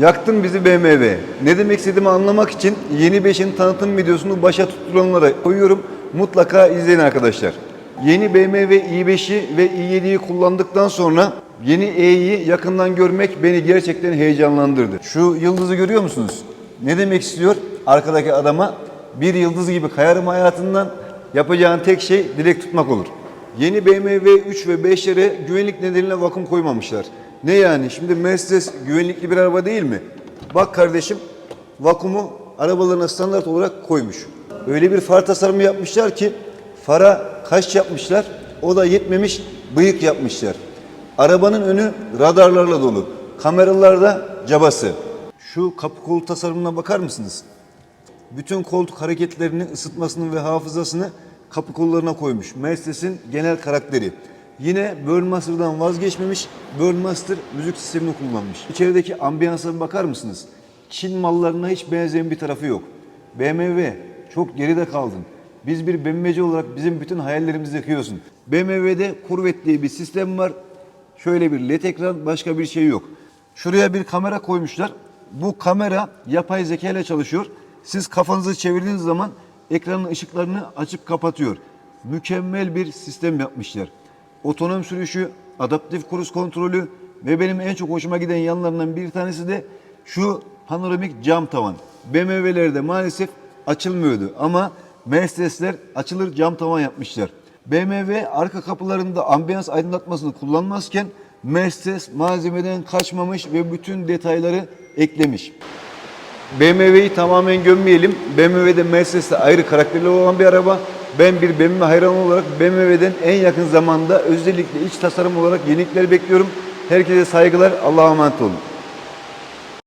Yaktın bizi BMW. Ne demek istediğimi anlamak için yeni 5'in tanıtım videosunu başa tutulanlara koyuyorum. Mutlaka izleyin arkadaşlar. Yeni BMW i5'i ve i7'yi kullandıktan sonra yeni E'yi yakından görmek beni gerçekten heyecanlandırdı. Şu yıldızı görüyor musunuz? Ne demek istiyor? Arkadaki adama bir yıldız gibi kayarım hayatından yapacağın tek şey dilek tutmak olur. Yeni BMW 3 ve 5'lere güvenlik nedeniyle vakum koymamışlar. Ne yani? Şimdi Mercedes güvenlikli bir araba değil mi? Bak kardeşim vakumu arabalarına standart olarak koymuş. Öyle bir far tasarımı yapmışlar ki fara kaş yapmışlar. O da yetmemiş bıyık yapmışlar. Arabanın önü radarlarla dolu. Kameralarda cabası. Şu kapı kolu tasarımına bakar mısınız? Bütün koltuk hareketlerini, ısıtmasını ve hafızasını kapı kollarına koymuş. Mercedes'in genel karakteri. Yine Burmasters vazgeçmemiş, Burmaster müzik sistemini kullanmış. İçerideki ambiyansa bir bakar mısınız? Çin mallarına hiç benzeyen bir tarafı yok. BMW çok geride kaldın. Biz bir BMW'ci olarak bizim bütün hayallerimizi yıkıyorsun. BMW'de Corvette diye bir sistem var. Şöyle bir led ekran, başka bir şey yok. Şuraya bir kamera koymuşlar. Bu kamera yapay zeka ile çalışıyor. Siz kafanızı çevirdiğiniz zaman ekranın ışıklarını açıp kapatıyor. Mükemmel bir sistem yapmışlar. Otonom sürüşü, adaptif kruz kontrolü ve benim en çok hoşuma giden yanlarından bir tanesi de şu panoramik cam tavan. BMW'lerde maalesef açılmıyordu ama Mercedesler açılır cam tavan yapmışlar. BMW arka kapılarında ambiyans aydınlatmasını kullanmazken Mercedes malzemeden kaçmamış ve bütün detayları eklemiş. BMW'yi tamamen gömmeyelim. BMW'de Mercedes'te ayrı karakterli olan bir araba. Ben bir BMW hayranı olarak BMW'den en yakın zamanda özellikle iç tasarım olarak yenilikler bekliyorum. Herkese saygılar. Allah'a emanet olun.